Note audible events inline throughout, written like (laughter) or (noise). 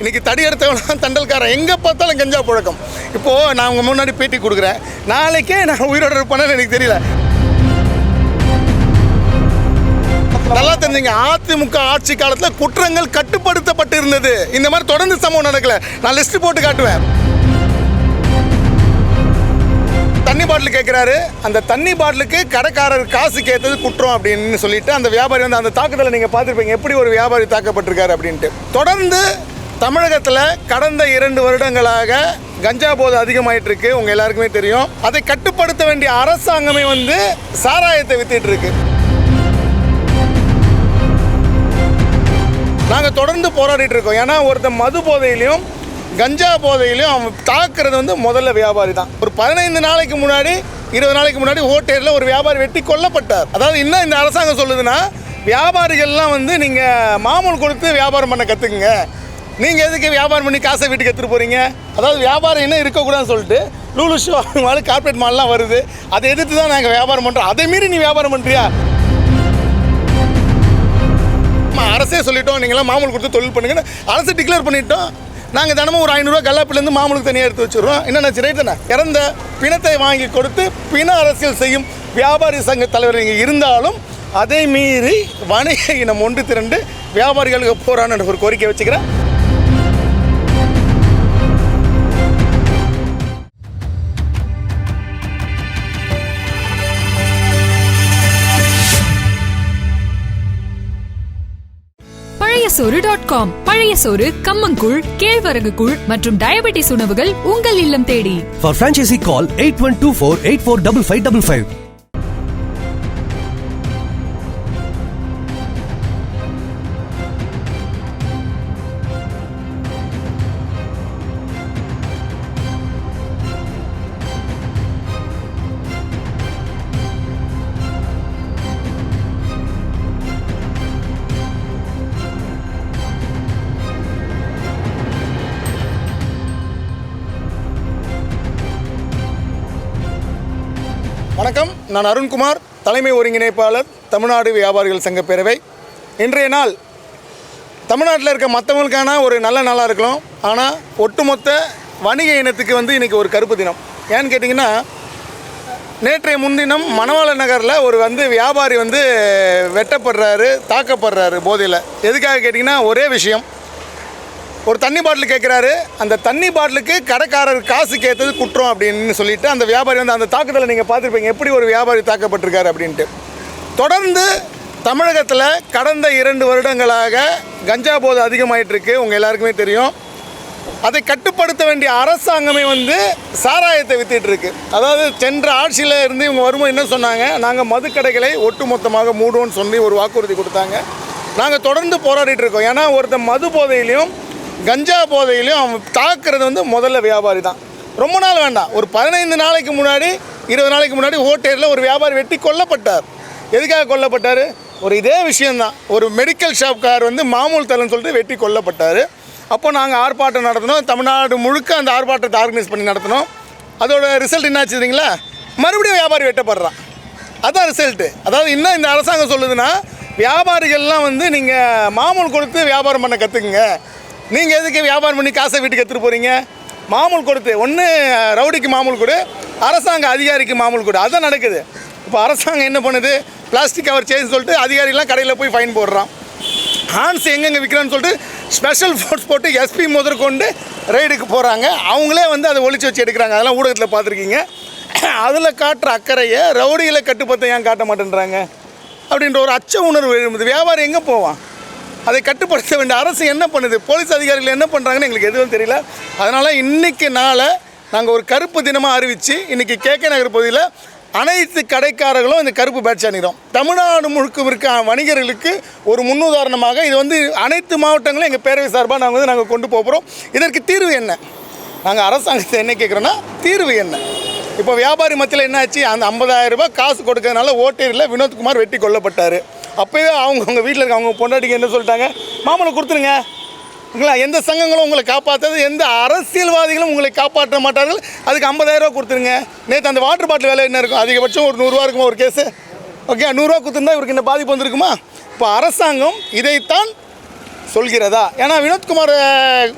இன்றைக்கி தடி எடுத்தவனா தண்டல்காரன். எங்கே பார்த்தாலும் கஞ்சா புழக்கம். இப்போது நான் உங்கள் முன்னாடி பேட்டி கொடுக்குறேன். நாளைக்கே நான் உயிரோடு இருப்பேன்னு எனக்கு தெரியல. நல்லா தெரிஞ்சுங்க. அதிமுக ஆட்சி காலத்தில் குற்றங்கள் கட்டுப்படுத்தப்பட்டு இருந்தது இந்த மாதிரி தொடர்ந்து சம்பவம் நடக்கல. நான் லிஸ்ட் போட்டு காட்டுவேன். தண்ணி பாட்டில் கேட்குறாரு அந்த தண்ணி பாட்டிலுக்கு கடைக்காரர் காசு கேட்டது குற்றம் அப்படின்னு சொல்லிட்டு அந்த வியாபாரி வந்து அந்த தாக்குதலை நீங்கள் பார்த்துருப்பீங்க. எப்படி ஒரு வியாபாரி தாக்கப்பட்டிருக்காரு அப்படின்ட்டு. தொடர்ந்து தமிழகத்தில் கடந்த இரண்டு வருடங்களாக கஞ்சா போதை அதிகமாயிட்டு இருக்கு உங்கள் எல்லாருக்குமே தெரியும். அதை கட்டுப்படுத்த வேண்டிய அரசாங்கமே வந்து சாராயத்தை வித்துட்டு இருக்கு நாங்கள் தொடர்ந்து போராடிட்டு இருக்கோம் ஏன்னா ஒருத்தன் மது போதையிலையும் கஞ்சா போதையிலையும் அவன் தாக்குறது வந்து முதல்ல வியாபாரி தான். ஒரு பதினைந்து நாளைக்கு முன்னாடி இருபது நாளைக்கு முன்னாடி ஹோட்டலில் ஒரு வியாபாரி வெட்டி கொல்லப்பட்டார். அதாவது இன்னும் இந்த அரசாங்கம் சொல்லுதுன்னா வியாபாரிகள்லாம் வந்து நீங்கள் மாமூல் கொடுத்து வியாபாரம் பண்ண கற்றுக்குங்க நீங்கள் எதுக்கு வியாபாரம் பண்ணி காசை வீட்டுக்கு எடுத்துகிட்டு போகிறீங்க அதாவது வியாபாரம் இன்னும் இருக்கக்கூடாதுன்னு சொல்லிட்டு லூலு ஷோ (laughs) மாலு கார்பரேட் மால்லாம் வருது. அதை எதிர்த்து தான் நாங்கள் வியாபாரம் பண்ணுறோம் அதை மீறி நீ வியாபாரம் பண்ணுறியா அரசே சொல்லிட்டோம். நீங்களாம் மாமூல் கொடுத்து தொழில் பண்ணுங்கன்னு அரசு டிக்ளேர் பண்ணிட்டோம். நாங்கள் தினமும் ஒரு ஐநூறுரூவா கல்லாப்பிலேருந்து மாமூலுக்கு தனியாக எடுத்து வச்சுருவோம் என்னென்ன ரைட் தானே இறந்த பிணத்தை வாங்கி கொடுத்து பிண அரசியல் செய்யும் வியாபாரி சங்க தலைவர் நீங்கள் இருந்தாலும் அதை மீறி வணிக இனம் ஒன்று திரண்டு வியாபாரிகளுக்கு போகிறான்னு ஒரு கோரிக்கை வச்சுக்கிறேன். சோறு டாட் காம் பழைய சோறு கம்மங்கூழ் கேழ்வரகு கூழ் மற்றும் டயபெட்டிஸ் உணவுகள் உங்கள் இல்லம் தேடி. For franchisee call eight one two four eight four double five double five வணக்கம். நான் அருண்குமார் தலைமை ஒருங்கிணைப்பாளர் தமிழ்நாடு வியாபாரிகள் சங்க பேரவை. இன்றைய நாள் தமிழ்நாட்டில் இருக்க மற்றவங்களுக்கான ஒரு நல்ல நாளாக இருக்கலாம். ஆனால் ஒட்டுமொத்த வணிக இனத்துக்கு வந்து இன்றைக்கி ஒரு கருப்பு தினம். ஏன்னு கேட்டிங்கன்னா நேற்றைய முன்தினம் மணவாள நகரில் ஒரு வந்து வியாபாரி வந்து வெட்டப்படுறாரு தாக்கப்படுறாரு போதையில். எதுக்காக கேட்டிங்கன்னா ஒரே விஷயம். ஒரு தண்ணி பாட்டில் கேட்குறாரு. அந்த தண்ணி பாட்டிலுக்கு கடைக்காரர் காசு கேட்டது குற்றம் அப்படின்னு சொல்லிட்டு அந்த வியாபாரி வந்து அந்த தாக்குதலை நீங்கள் பார்த்துருப்பீங்க. எப்படி ஒரு வியாபாரி தாக்கப்பட்டிருக்காரு அப்படின்ட்டு. தொடர்ந்து தமிழகத்தில் கடந்த இரண்டு வருடங்களாக கஞ்சா போதை அதிகமாயிட்டிருக்கு. உங்கள் எல்லாருக்குமே தெரியும். அதை கட்டுப்படுத்த வேண்டிய அரசாங்கமே வந்து சாராயத்தை வித்துட்டு இருக்கு அதாவது சென்ற ஆட்சியில் இருந்து இவங்க வரும்போது என்ன சொன்னாங்க? நாங்கள் மதுக்கடைகளை ஒட்டுமொத்தமாக மூடுவோம்னு சொல்லி ஒரு வாக்குறுதி கொடுத்தாங்க. நாங்கள் தொடர்ந்து போராடிட்டு இருக்கோம். ஏன்னா ஒருத்தன் மது போதையிலையும் கஞ்சா போதையிலையும் அவன் தாக்குறது வந்து முதல்ல வியாபாரி தான். ரொம்ப நாள் வேண்டாம். ஒரு பதினைந்து நாளைக்கு முன்னாடி இருபது நாளைக்கு முன்னாடி ஹோட்டலில் ஒரு வியாபாரி வெட்டி கொல்லப்பட்டார். எதுக்காக கொல்லப்பட்டார்? ஒரு இதே விஷயந்தான் ஒரு மெடிக்கல் ஷாப்கார் வந்து மாமூல் தரன்னு சொல்லிட்டு வெட்டி கொல்லப்பட்டார். அப்போ நாங்கள் ஆர்ப்பாட்டம் நடத்தினோம். தமிழ்நாடு முழுக்க அந்த ஆர்ப்பாட்டத்தை ஆர்கனைஸ் பண்ணி நடத்தினோம். அதோட ரிசல்ட் என்னாச்சு தெரியுங்களா? மறுபடியும் வியாபாரி வெட்டப்படுறான். அதான் ரிசல்ட்டு அதாவது இன்னும் இந்த அரசாங்கம் சொல்லுதுன்னா வியாபாரிகள்லாம் வந்து நீங்கள் மாமூல் கொடுத்து வியாபாரம் பண்ண கற்றுக்குங்க நீங்கள் எதுக்கு வியாபாரம் பண்ணி காசை வீட்டுக்கு எடுத்துகிட்டு போகிறீங்க மாமூல் கொடுத்து ஒன்று ரவுடிக்கு மாமூல் கொடு அரசாங்க அதிகாரிக்கு மாமூல் கொடு. அதுதான் நடக்குது. இப்போ அரசாங்கம் என்ன பண்ணுது? பிளாஸ்டிக் கவர் சேஞ்ச் சொல்லிட்டு அதிகாரிலாம் கடையில் போய் ஃபைன் போடுறான். ஹான்ஸ் எங்கெங்கே விற்கிறான்னு சொல்லிட்டு ஸ்பெஷல் ஃபோர்ஸ் போட்டு எஸ்பி முதற்கொண்டு ரைடுக்கு போகிறாங்க அவங்களே வந்து அதை ஒழிச்சு வச்சு எடுக்கிறாங்க. அதெல்லாம் ஊடகத்தில் பார்த்துருக்கீங்க. அதில் காட்டுற அக்கறையை ரவுடியில் கட்டுப்பத்தை ஏன் காட்ட மாட்டேன்றாங்க? அப்படின்ற ஒரு அச்ச உணர்வு எழும்புது. வியாபாரம் எங்கே போவான்? அதை கட்டுப்படுத்த வேண்டிய அரசு என்ன பண்ணுது? போலீஸ் அதிகாரிகள் என்ன பண்ணுறாங்கன்னு எங்களுக்கு எதுவும் தெரியல. அதனால் இன்றைக்கி நாளை நாங்கள் ஒரு கருப்பு தினமாக அறிவித்து இன்றைக்கி கேகே நகர் பகுதியில் அனைத்து கடைக்காரர்களும் இந்த கருப்பு பேட்ச் அணிகிறோம். தமிழ்நாடு முழுக்க இருக்க வணிகர்களுக்கு ஒரு முன்னுதாரணமாக இது வந்து அனைத்து மாவட்டங்களும் எங்கள் பேரவை சார்பாக நாங்கள் வந்து நாங்கள் கொண்டு போகிறோம் இதற்கு தீர்வு என்ன? நாங்கள் அரசாங்கத்தை என்ன கேட்குறோன்னா தீர்வு என்ன? இப்போ வியாபாரி மத்தியில் என்னாச்சு? அந்த 50000 ரூபாய் காசு கொடுக்கறதுனால ஓட்டேரியில் வினோத்குமார் வெட்டி கொல்லப்பட்டார். அப்போவே அவங்க அவங்க வீட்டில் இருக்க அவங்க பொண்டாட்டிங்க என்ன சொல்லிட்டாங்க? மாமலை கொடுத்துருங்க. இல்லைங்களா? எந்த சங்கங்களும் உங்களை காப்பாற்றாது எந்த அரசியல்வாதிகளும் உங்களை காப்பாற்ற மாட்டார்கள். அதுக்கு ஐம்பதாயிரரூவா கொடுத்துருங்க. நேற்று அந்த வாட்டர் பாட்டில் விலை என்ன இருக்கும்? அதிகபட்சம் ஒரு நூறுரூவா இருக்குமா ஒரு கேஸு? ஓகே நூறுரூவா கொடுத்துருந்தா இவருக்கு இந்த பாதிப்பு வந்திருக்குமா? இப்போ அரசாங்கம் இதைத்தான் சொல்கிறதா? ஏன்னா வினோத்குமார்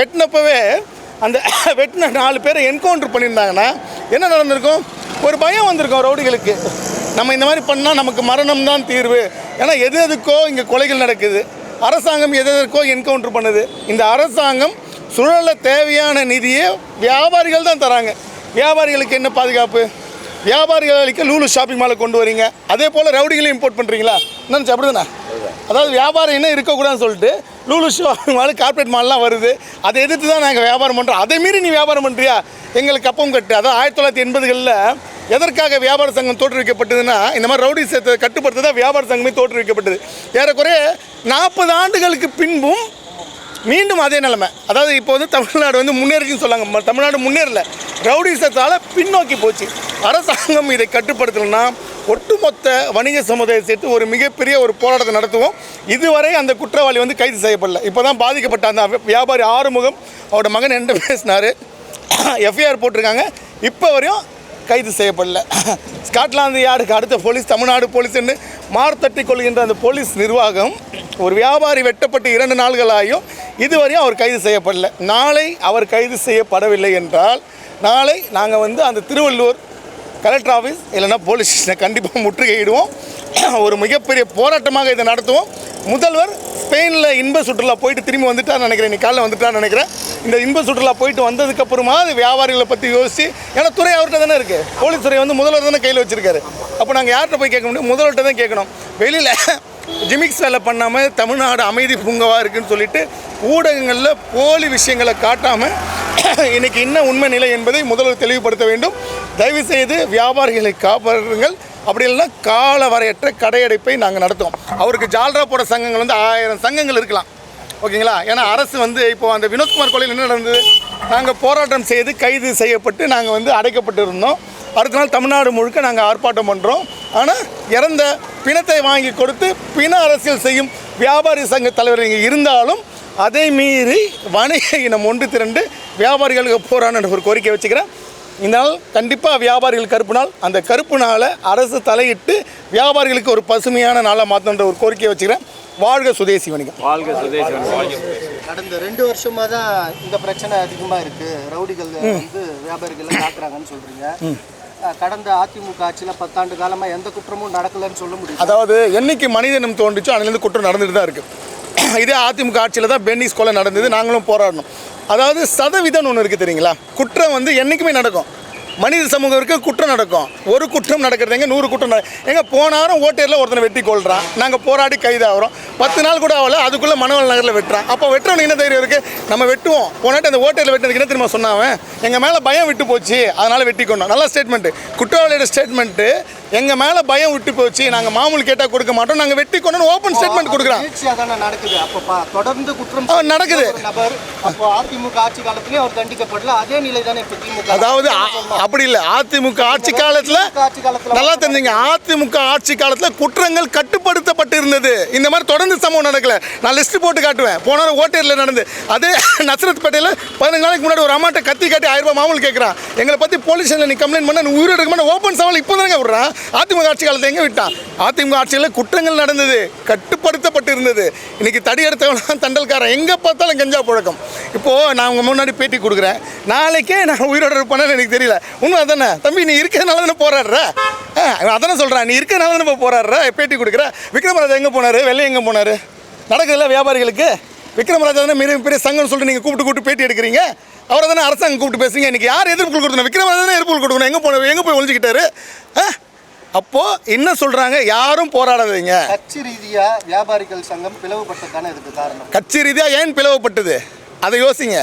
வெட்டினப்பவே அந்த (coughs) வெட்டின நாலு பேரை என்கவுண்டர் பண்ணியிருந்தாங்கன்னா என்ன நடந்திருக்கும்? ஒரு பயம் வந்திருக்கும் ரவுடிகளுக்கு. நம்ம இந்த மாதிரி பண்ணால் நமக்கு மரணம் தான் தீர்வு. ஏன்னா எது எதுக்கோ இங்கே கொலைகள் நடக்குது. அரசாங்கம் எது எதுக்கோ என்கவுண்டர் பண்ணுது. இந்த அரசாங்கம் சுழல தேவையான நிதியை வியாபாரிகள் தான் தராங்க. வியாபாரிகளுக்கு என்ன பாதுகாப்பு? வியாபாரிகளுக்கு லூலு ஷாப்பிங் மாலை கொண்டு வரீங்க. அதே போல் ரவுடிகளையும் இம்போர்ட் பண்ணுறீங்களா என்னன்னு அப்படிதானே? அதாவது வியாபாரம் என்ன இருக்கக்கூடாதுன்னு சொல்லிட்டு லூலு ஷோ மால் கார்ப்பரேட் மால்லாம் வருது. அதை எதிர்த்து தான் நாங்கள் வியாபாரம் பண்ணுறோம் அதை மீறி நீ வியாபாரம் பண்ணுறியா எங்களுக்கு கப்பம் கட்டு. அதாவது ஆயிரத்தி தொள்ளாயிரத்தி எண்பதுகளில் எதற்காக வியாபார சங்கம் தோற்றுவிக்கப்பட்டதுன்னா இந்த மாதிரி ரவுடி சேர்த்து கட்டுப்படுத்த தான் வியாபார சங்கமே தோற்றுவிக்கப்பட்டது. ஏறக்குறைய நாற்பது ஆண்டுகளுக்கு பின்பும் மீண்டும் அதே நிலைமை. அதாவது இப்போ வந்து தமிழ்நாடு வந்து முன்னேறிச்சுன்னு சொல்லாங்க. தமிழ்நாடு முன்னேறல. ரவுடிசத்தால் பின்னோக்கி போச்சு. அரசாங்கம் இதை கட்டுப்படுத்தலைன்னா ஒட்டுமொத்த வணிக சமுதாயம் சேர்த்து ஒரு மிகப்பெரிய ஒரு போராட்டத்தை நடத்துவோம். இதுவரை அந்த குற்றவாளி வந்து கைது செய்யப்படல. இப்போ தான் பாதிக்கப்பட்ட அந்த வியாபாரி ஆறுமுகம் அவரோட மகன் என்ன பேசினார்? எஃப்ஐஆர் போட்டிருக்காங்க. இப்போ வரையும் கைது செய்யப்படல. ஸ்காட்லாந்து யாருக்கு அடுத்த போலீஸ் தமிழ்நாடு போலீஸ்ன்னு மார்த்தட்டி கொள்கின்ற அந்த போலீஸ் நிர்வாகம் ஒரு வியாபாரி வெட்டப்பட்டு இரண்டு நாள்களாயும் இதுவரையும் அவர் கைது செய்யப்படல. நாளை அவர் கைது செய்யப்படவில்லை என்றால் நாளை நாங்கள் வந்து அந்த திருவள்ளூர் கலெக்டர் ஆஃபீஸ் இல்லைன்னா போலீஸ் ஸ்டேஷனை கண்டிப்பாக முற்றுகையிடுவோம். ஒரு மிகப்பெரிய போராட்டமாக இதை நடத்துவோம். முதல்வர் ஸ்பெயினில் இன்ப சுற்றுலா போயிட்டு திரும்பி வந்துட்டான்னு நினைக்கிறேன். நீ காலைல வந்துட்டான்னு நினைக்கிறேன். இந்த இன்ப சுற்றுலா போயிட்டு வந்ததுக்கப்புறமா அது வியாபாரிகளை பற்றி யோசிச்சு ஏன்னா துறை அவர்கிட்ட தானே இருக்குது போலீஸ் துறை வந்து முதல்வர் தானே கையில் வச்சிருக்காரு. அப்போ நாங்கள் யார்கிட்ட போய் கேட்க முடியும்? முதல்வர்கிட்ட தான் கேட்கணும். வெளியில் ஜிமிக்ஸ் வேலை பண்ணாமல் தமிழ்நாடு அமைதி பூங்கவாக இருக்குன்னு சொல்லிட்டு ஊடகங்களில் போலி விஷயங்களை காட்டாமல் இன்னைக்கு என்ன உண்மை நிலை என்பதை முதல்வர் தெளிவுபடுத்த வேண்டும். தயவு செய்து வியாபாரிகளை காப்பாற்றுங்கள். அப்படி இல்லைன்னா கால வரையற்ற கடையடைப்பை நாங்கள் நடத்துவோம். அவருக்கு ஜால்ரா போட சங்கங்கள் வந்து ஆயிரம் சங்கங்கள் இருக்கலாம். ஓகேங்களா? ஏன்னா அரசு வந்து இப்போ அந்த வினோத்குமார் கொலையில் என்ன நடந்தது? நாங்கள் போராட்டம் செய்து கைது செய்யப்பட்டு நாங்கள் வந்து அடைக்கப்பட்டு இருந்தோம் அடுத்த நாள் தமிழ்நாடு முழுக்க நாங்கள் ஆர்ப்பாட்டம் பண்ணுறோம் ஆனால் இறந்த பிணத்தை வாங்கி கொடுத்து பிண அரசியல் செய்யும் வியாபாரி சங்க தலைவர் இங்கே இருந்தாலும் அதை மீறி வணிக இனம் ஒன்று திரண்டு வியாபாரிகளுக்கு போராட ஒரு கோரிக்கை வச்சுக்கிறேன். இந்த நாள் கண்டிப்பாக வியாபாரிகள் கருப்பு நாள். அந்த கருப்பு நாளை அரசு தலையிட்டு வியாபாரிகளுக்கு ஒரு பசுமையான நாளாக மாற்றன்ற ஒரு கோரிக்கையை வச்சுக்கிறேன். வாழ்க சுதேசி வணிகம். வாழ்க சுதேசி வாழ்க கடந்த ரெண்டு வருஷமா தான் இந்த பிரச்சனை அதிகமா இருக்கு. ரவுடிகள் வந்து வியாபாரிகளை தாக்குறாங்கன்னு சொல்றீங்க. அஹ் கடந்த அதிமுக ஆட்சியில பத்தாண்டு காலமா எந்த குற்றமும் நடக்கலைன்னு சொல்ல முடியும்? அதாவது என்னைக்கு மனிதனம் தோன்றுச்சோ அதுலேருந்து குற்றம் நடந்துட்டு தான் இருக்குது (coughs) இதே அதிமுக ஆட்சியில் தான் பென்னிஸ் கொலை நடந்தது நாங்களும் போராடணும். அதாவது சதவீதம்னு ஒன்று இருக்குது தெரியுங்களா? குற்றம் வந்து என்றைக்குமே நடக்கும். மனித சமூகம் இருக்குது குற்றம் நடக்கும். ஒரு குற்றம் நடக்கிறதுங்க நூறு குற்றம் நடக்கும் எங்கே போனாரும் ஓட்டேரில் ஒருத்தனை வெட்டி கொள்கிறான் நாங்கள் போராடி கைதாகிறோம். பத்து நாள் கூட ஆகல அதுக்குள்ளே மணவல் நகரில் வெட்டுறான். அப்போ வெட்டுறவனுக்கு என்ன தைரியம் இருக்குது நம்ம வெட்டுவோம். போனாட்டு அந்த ஓட்டேரில் வெட்டினதுக்கு என்ன தெரியுமா சொன்னாவன் எங்கள் மேலே பயம் விட்டு போச்சு. அதனால் வெட்டி கொண்டோம் நல்ல ஸ்டேட்மெண்ட்டு குற்றவாளியோட ஸ்டேட்மெண்ட்டு எங்கள் மேலே பயம் விட்டு போச்சு. நாங்கள் மாமூல் கேட்டால் கொடுக்க மாட்டோம். நாங்கள் வெட்டி கொண்டோம் ஓப்பன் ஸ்டேட்மெண்ட் கொடுக்குறோம். நடக்குது. அப்போ தொடர்ந்து குற்றம் நடக்குது. அதிமுக ஆட்சி காலத்திலயும் அவர் தண்டிக்கப்படல. அதே நிலை தானே திமுக. அதாவது அப்படி இல்லை. அதிமுக ஆட்சி காலத்தில் காலத்துல நல்லா தெரிஞ்சுங்க. அதிமுக ஆட்சி காலத்தில் குற்றங்கள் கட்டுப்படுத்தப்பட்டு இருந்தது இந்த மாதிரி தொடர்ந்து சம்பவம் நடக்கல. நான் லிஸ்ட் போட்டு காட்டுவேன். போன வாரம் ஓட்டேரியில் நடந்து அதே நசரத் பேட்டையில் பதினஞ்சு நாளைக்கு முன்னாடி ஒரு அம்மாட்ட கத்தி காட்டி ஆயிரம் ரூபாய் மாமூல் கேட்குறான் எங்களை பற்றி போலீஸ் ஸ்டேஷனில் நீ கம்ப்ளைண்ட் பண்ண மாட்டேன் ஓப்பன் சவால் இப்போ தானே விடுறான். அதிமுக ஆட்சி காலத்தை எங்கே விட்டான் அதிமுக ஆட்சியில் குற்றங்கள் நடந்தது கட்டுப்படுத்தப்பட்டு இருந்தது இன்னைக்கு தடி எடுத்தவனா தண்டல்காரன். எங்கே பார்த்தாலும் கஞ்சா புழக்கம். இப்போது நான் உங்கள் முன்னாடி பேட்டி கொடுக்குறேன். நாளைக்கே நான் உயிரோடு இருப்பேன்னு எனக்கு தெரியல. உண்மை அதானே? தம்பி நீ இருக்கிறதுனால தானே போராடுற? அதானே சொல்கிறேன் நீ இருக்கிறனால தானே இப்போ போராடுற? பேட்டி கொடுக்குற விக்ரமராஜா எங்கே போனார்? வெளியே எங்கே போனார்? நடக்குதுல்ல வியாபாரிகளுக்கு? விக்ரமராஜா தானே மிக பெரிய சங்கம்னு சொல்லிட்டு நீங்கள் கூப்பிட்டு கூப்பிட்டு பேட்டி எடுக்கிறீங்க? அவரை தானே அரசாங்கம் கூப்பிட்டு பேசுங்க இன்னைக்கு யார் எதிர்ப்பு கொடுக்கணும்? விக்ரமராஜா தானே எதிர்ப்பு கொடுக்கணும்? எங்கே போன எங்கே போய் ஒழிஞ்சிக்கிட்டாரு ஆ? அப்போது என்ன சொல்கிறாங்க யாரும் போராடாதீங்க. கட்சி ரீதியா வியாபாரிகள் சங்கம் பிளவுபட்டதானே இதுக்கு காரணம்? கட்சி ரீதியாக ஏன் பிளவுபட்டது? அதை யோசிங்க.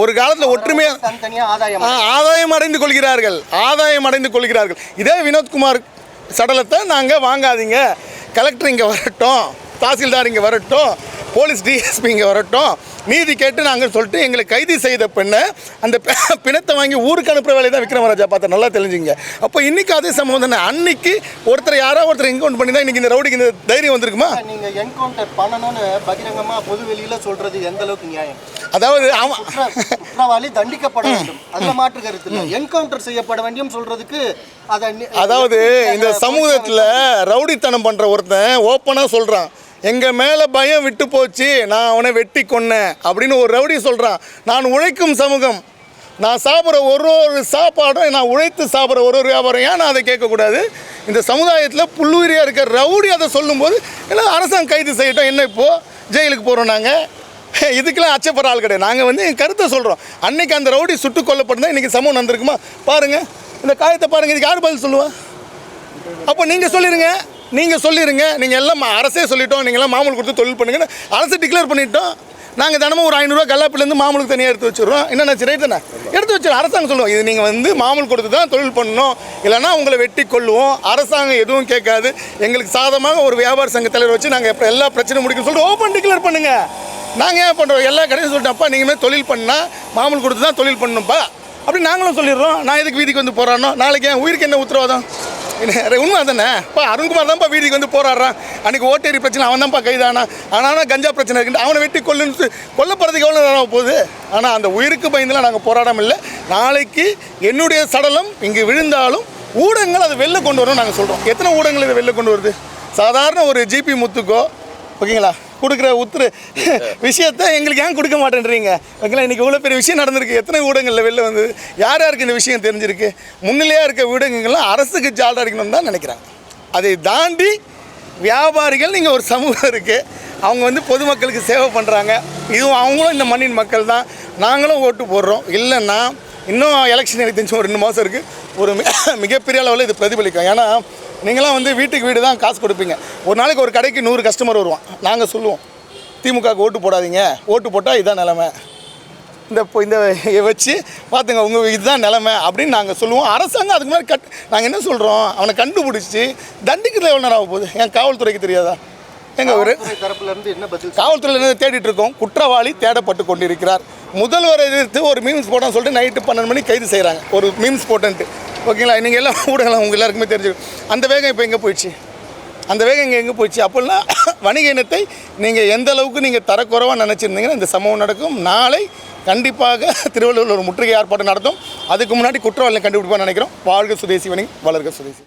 ஒரு காலத்தில் ஒற்றுமையாக ஆதாயம் அடைந்து கொள்கிறார்கள். ஆதாயம் அடைந்து கொள்கிறார்கள். இதே வினோத்குமார் சடலத்தை நாங்கள் வாங்காதீங்க. கலெக்டர் இங்கே வரட்டும். தாசில்தார் இங்கே வரட்டும். போலீஸ் டிஎஸ்பி இங்கே வரட்டும். நீதி கேட்டு நாங்கள் சொல்லிட்டு எங்களை கைது செய்த பெண்ணை அந்த பிணத்தை வாங்கி ஊருக்கு அனுப்புகிற வேலையை தான் விக்ரமராஜா பார்த்தா. நல்லா தெரிஞ்சுங்க. அப்போ இன்னைக்கு அதே சம்பவம் தானே? அன்னைக்கு ஒருத்தர் யாரோ ஒருத்தர் என்கவுண்ட் பண்ணி தான் இன்னைக்கு இந்த ரவுடிக்கு இந்த தைரியம் வந்திருக்குமா? நீங்க என்கவுண்டர் பண்ணணும்னு பகிரங்கமா பொது வெளியில சொல்றது எந்த அளவுக்கு நியாயம்? அதாவது அவன் குற்றவாளி தண்டிக்கப்பட வேண்டும். அதுல மாற்று கருத்து இல்லை. என்கவுண்டர் செய்யப்பட வேண்டும் சொல்றதுக்கு அதை அதாவது இந்த அந்த சமூகத்தில் ரவுடித்தனம் பண்ணுற ஒருத்தன் ஓப்பனாக சொல்கிறான் எங்கள் மேலே பயம் விட்டு போச்சு நான் அவனை வெட்டி கொன்னேன் அப்படின்னு ஒரு ரவுடி சொல்கிறான் நான் உழைக்கும் சமூகம். நான் சாப்பிட்ற ஒரு ஒரு சாப்பாடும் நான் உழைத்து சாப்பிட்ற ஒரு ஒரு வியாபாரம். ஏன் நான் அதை கேட்கக்கூடாது? இந்த சமுதாயத்தில் புல்லுயிரியாக இருக்கிற ரவுடி அதை சொல்லும்போது எல்லாம் அரசாங்கம் கைது செய்யட்டும் என்ன இப்போது ஜெயிலுக்கு போகிறோம் நாங்கள் இதுக்கெல்லாம் அச்சப்படுற ஆள் கிடையாது. நாங்கள் வந்து என் கருத்தை சொல்கிறோம் அன்னைக்கு அந்த ரவுடி சுட்டு கொல்லப்பட்டிருந்தா இன்றைக்கி சமூகம் நடந்திருக்குமா பாருங்கள் இந்த காயத்தை பாருங்கள் இதுக்கு யார் பதில் சொல்லுவா? அப்போ நீங்கள் சொல்லிடுங்க நீங்கள் சொல்லிடுங்க நீங்கள் எல்லாம் மா- அரசே சொல்லிட்டோம். நீங்களாம் மாமூல் கொடுத்து தொழில் பண்ணுங்கன்னு அரசு டிக்ளேர் பண்ணிட்டோம். நாங்கள் தினமும் ஒரு ஐநூறுரூவா கல்லாப்பிலேருந்து மாமூலுக்கு தனியாக எடுத்து வச்சுருவோம் என்னென்ன ரைட் தானே எடுத்து வச்சிடும் அரசாங்கம் சொல்லுவோம். இது நீங்கள் வந்து மாமூல் கொடுத்து தான் தொழில் பண்ணணும். இல்லைன்னா உங்களை வெட்டி கொள்ளுவோம் அரசாங்கம் எதுவும் கேட்காது. எங்களுக்கு சாதமாக ஒரு வியாபார சங்க தலைவர் வச்சு நாங்கள் எப்போ எல்லா பிரச்சனையும் முடிக்கும் சொல்லிட்டு ஓப்பன் டிக்ளேர் பண்ணுங்கள் நாங்கள் ஏன் பண்ணுறோம் எல்லா கடையும் சொல்லிட்டப்பா அப்பா நீங்கள் தொழில் பண்ணால் மாமூல் கொடுத்து தான் தொழில் பண்ணணும்ப்பா அப்படி நாங்களும் சொல்லிடுறோம். நான் இதுக்கு வீதிக்கு வந்து போகிறானோ நாளைக்கு என் உயிருக்கு என்ன உத்தரவாதம்? உண்மை தானே இப்போ அருண்குமார் தான்ப்பா வீட்டுக்கு வந்து போராடுறான் அன்றைக்கி ஓட்டேரி பிரச்சனை அவன் தான்ப்பா கைதானா? ஆனால் கஞ்சா பிரச்சனை இருக்குன்னு அவனை வெட்டி கொல்லுன்னு கொல்லப்படுறதுக்கு எவ்வளோ நேரம் போகுது? ஆனால் அந்த உயிருக்கு பயந்துலாம் நாங்கள் போராடாமல் இல்லை. நாளைக்கு என்னுடைய சடலம் இங்கே விழுந்தாலும் ஊடகங்கள் அதை வெளில கொண்டு வரணும்னு நாங்கள் சொல்கிறோம் எத்தனை ஊடகங்கள் இதை வெளில கொண்டு வருது? சாதாரண ஒரு ஜிபி முத்துக்கோ ஓகேங்களா? கொடுக்குற உத்தர விஷயத்த எங்களுக்கு ஏன் கொடுக்க மாட்டேன்றீங்க? ஓகேங்களா இன்றைக்கி இவ்வளோ பெரிய விஷயம் நடந்திருக்கு. எத்தனை ஊடகங்களில் வெளில வந்து யார் யாருக்கு இந்த விஷயம் தெரிஞ்சிருக்கு? முன்னிலையாக இருக்க ஊடகங்கள்லாம் அரசுக்கு ஜாலாக இருக்கணும்னு தான் நினைக்கிறாங்க. அதை தாண்டி வியாபாரிகள் நீங்கள் ஒரு சமூகம் இருக்குது அவங்க வந்து பொதுமக்களுக்கு சேவை பண்ணுறாங்க இதுவும் அவங்களும் இந்த மண்ணின் மக்கள் தான். நாங்களும் ஓட்டு போடுறோம். இல்லைன்னா இன்னும் எலெக்ஷன் எனக்கு தெரிஞ்சு ஒரு ரெண்டு மாதம் இருக்குது ஒரு மிகப்பெரிய அளவில் இது பிரதிபலிக்கும். ஏன்னா நீங்களாம் வந்து வீட்டுக்கு வீடு தான் காசு கொடுப்பீங்க. ஒரு நாளைக்கு ஒரு கடைக்கு நூறு கஸ்டமர் வருவான். நாங்கள் சொல்லுவோம் திமுகவுக்கு ஓட்டு போடாதீங்க. ஓட்டு போட்டால் இதான் நிலமை. இந்த இப்போ இந்த வச்சு பார்த்துங்க உங்கள் இதுதான் நிலமை அப்படின்னு நாங்கள் சொல்லுவோம். அரசாங்கம் அதுக்கு மாதிரி கட் நாங்கள் என்ன சொல்கிறோம் அவனை கண்டுபிடிச்சி தண்டிக்கிறதுல எவ்வளோ நேரம் ஆக போகுது? ஏன் காவல்துறைக்கு தெரியாதா? எங்கள் ஒரு காவல்துறை தரப்புல இருந்து என்ன பதில் காவல்துறையிலேருந்து தேடிட்டு இருக்கோம். குற்றவாளி தேடப்பட்டு கொண்டிருக்கிறார். முதல்வரை எதிர்த்து ஒரு மீம்ஸ் போட்டோன்னு சொல்லிட்டு நைட்டு பன்னெண்டு மணிக்கு கைது செய்கிறாங்க ஒரு மீம்ஸ் போட்டன்ட்டு. ஓகேங்களா? நீங்கள் எல்லாம் ஊடகங்கள் உங்கள் எல்லாருக்குமே தெரிஞ்சிருக்கும் அந்த வேகம் இப்போ எங்கே போயிடுச்சு? அந்த வேகம் இங்கே எங்கே போயிடுச்சு? அப்படின்னா வணிக இனத்தை நீங்கள் எந்த அளவுக்கு நீங்கள் தரக்குறைவாக நினச்சிருந்தீங்கன்னா இந்த சம்பவம் நடக்கும். நாளை கண்டிப்பாக திருவள்ளூரில் ஒரு முற்றுகை ஏற்பாடு நடத்தும். அதுக்கு முன்னாடி குற்றவாளியை கண்டுபிடிப்பான்னு நினைக்கிறோம். வாழ்க சுதேசி வணிக வளர்க சுதேசி.